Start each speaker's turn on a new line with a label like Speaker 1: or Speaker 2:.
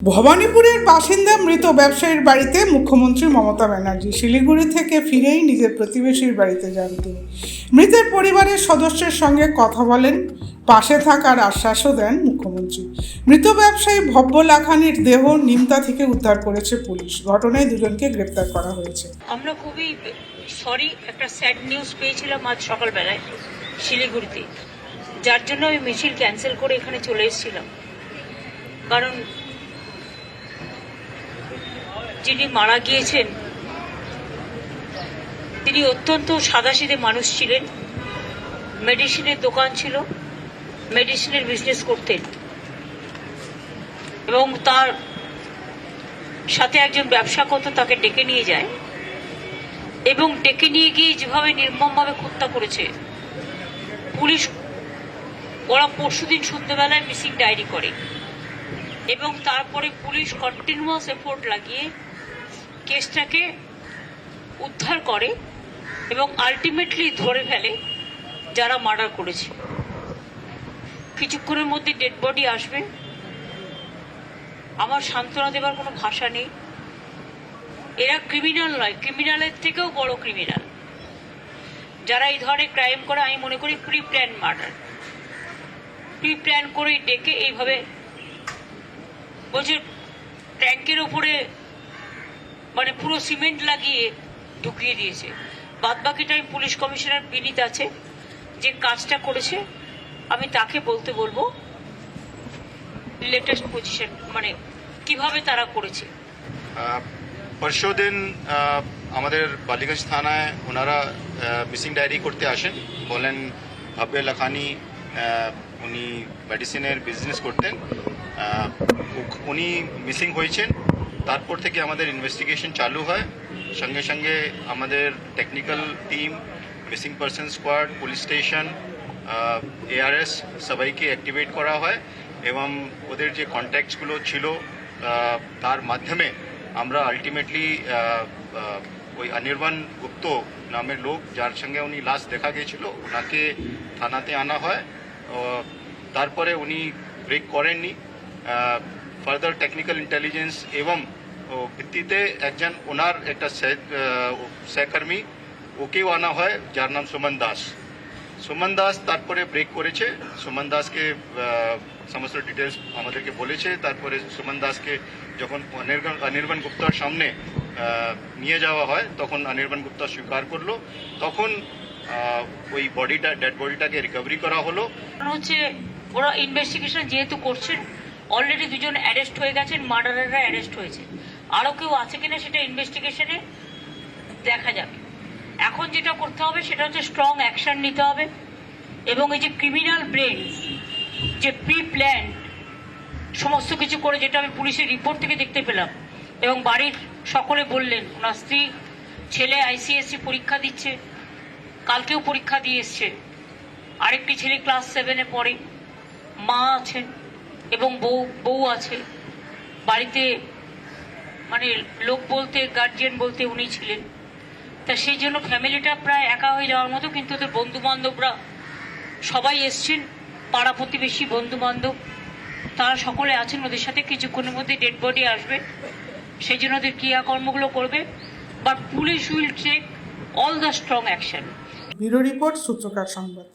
Speaker 1: ভবানীপুরের বাসিন্দা মৃত ব্যবসায়ীর বাড়িতে মুখ্যমন্ত্রী মমতা ব্যানার্জি শিলিগুড়ি থেকে ফিরেই নিজের প্রতিবেশীর বাড়িতে যান তিনি। মৃতের পরিবারের সদস্যের সঙ্গে কথা বলেন, পাশে থাকার আশ্বাসও দেন মুখ্যমন্ত্রী। মৃত ব্যবসায়ী ভব্য লাখানির দেহ নিমতা থেকে উদ্ধার করেছে পুলিশ। ঘটনায় দুজনকে গ্রেপ্তার করা হয়েছে।
Speaker 2: আমরা খুবই সরি একটা স্যাড নিউজ পেয়েছিলাম আজ সকালবেলায় শিলিগুড়িতে। যার জন্য আমি মিছিল ক্যান্সেল করে এখানে চলে এসেছিলাম। কারণ যিনি মারা গিয়েছেন, তিনি অত্যন্ত সাদাসিধে মানুষ ছিলেন। মেডিসিনের দোকান ছিল, মেডিসিনের বিজনেস করতেন। এবং তার সাথে একজন ব্যবসা করতো, তাকে ডেকে নিয়ে যায়। এবং ডেকে নিয়ে গিয়ে যেভাবে নির্মমভাবে হত্যা করেছে, পুলিশ ওরা পরশুদিন সন্ধ্যেবেলায় মিসিং ডায়েরি করে। এবং তারপরে পুলিশ কন্টিনিউয়াস এফোর্ট লাগিয়ে কেসটাকে উদ্ধার করে এবং আলটিমেটলি ধরে ফেলে যারা মার্ডার করেছে। কিছুক্ষণের মধ্যে ডেড বডি আসবে। আমার সান্ত্বনা দেবার কোনো ভাষা নেই। এরা ক্রিমিনাল নয় ক্রিমিনালের থেকেও বড় ক্রিমিনাল যারা এই ধরনের ক্রাইম করে, আমি মনে করি pre plan murder pre plan করে ডেকে এইভাবে বলছে ট্যাঙ্কের ওপরে মানে পুরো সিমেন্ট লাগিয়ে ঢুকিয়ে দিয়েছে। বাদ বাকি টাইম পুলিশ কমিশনার বিনীত আছে যে কাজটা করেছে আমি তাকে বলতে বলব লেটেস্ট পজিশন মানে কীভাবে তারা করেছে।
Speaker 3: আহ, পরশু দিন আমাদের বালিগঞ্জ থানায় ওনারা মিসিং ডায়েরি করতে আসেন। বলেন ভাব্য লাখানি উনি মেডিসিনের বিজনেস করতেন। উনি মিসিং হয়েছেন। তারপর থেকে আমাদের ইনভেস্টিগেশন চালু হয়। সঙ্গে সঙ্গে আমাদের technical team missing person squad police station ARS সবাইকে অ্যাক্টিভেট করা হয় এবং ওদের যে কন্ট্যাক্টসগুলো ছিল তার মাধ্যমে আমরা আলটিমেটলি ওই অনির্বাণ গুপ্ত নামের লোক যার সঙ্গে উনি লাস্ট দেখা গিয়েছিল, ওনাকে থানাতে আনা হয়। তারপরে উনি ব্রেক করেননি। ফার্দার টেকনিক্যাল ইন্টেলিজেন্স এবং ভিত্তিতে একজন ওনার একটা সহকর্মী, ওকেও আনা হয়, যার নাম সুমন দাস। সুমন দাস তারপরে ব্রেক করেছে। সুমন দাসকে সমস্ত ডিটেলস আমাদেরকে বলেছে। তারপরে সুমন দাসকে যখন অনির্বাণ গুপ্তার সামনে নিয়ে যাওয়া হয়, তখন অনির্বাণ গুপ্তা স্বীকার করল। তখন ওই বডিটা ডেড বডিটাকে রিকভারি করা হলো।
Speaker 2: হচ্ছে, ওরা ইনভেস্টিগেশন যেহেতু করছেন অলরেডি দুজন অ্যারেস্ট হয়ে গেছেন মার্ডারাররা অ্যারেস্ট হয়েছে। আরও কেউ আছে কিনা সেটা ইনভেস্টিগেশনে দেখা যাবে। এখন যেটা করতে হবে সেটা হচ্ছে স্ট্রং অ্যাকশন নিতে হবে এবং এই যে ক্রিমিনাল ব্রেন যে প্রি প্ল্যান সমস্ত কিছু করে যেটা আমি পুলিশের রিপোর্ট থেকে দেখতে পেলাম এবং বাড়ির সকলে বললেন, ওনার স্ত্রী ছেলে আইসিএসসি পরীক্ষা দিচ্ছে, কালকেও পরীক্ষা দিয়ে এসছে। আরেকটি ছেলে ক্লাস সেভেনে পড়ে, মা আছেন এবং বউ বউ আছে। বাড়িতে মানে লোক বলতে গার্জিয়ান বলতে উনি ছিলেন। তা সেই জন্য ফ্যামিলিটা প্রায় একা হয়ে যাওয়ার মতো, কিন্তু ওদের বন্ধু বান্ধবরা সবাই এসছেন, পাড়া প্রতিবেশী বন্ধু বান্ধব তারা সকলে আছেন, ওদের সাথে কিছুক্ষণের মধ্যে ডেড বডি আসবে। সেই জন্য ওদের ক্রিয়াকর্মগুলো করবে। But police will take all the strong action
Speaker 1: bureau report, সূত্রকার সংবাদ।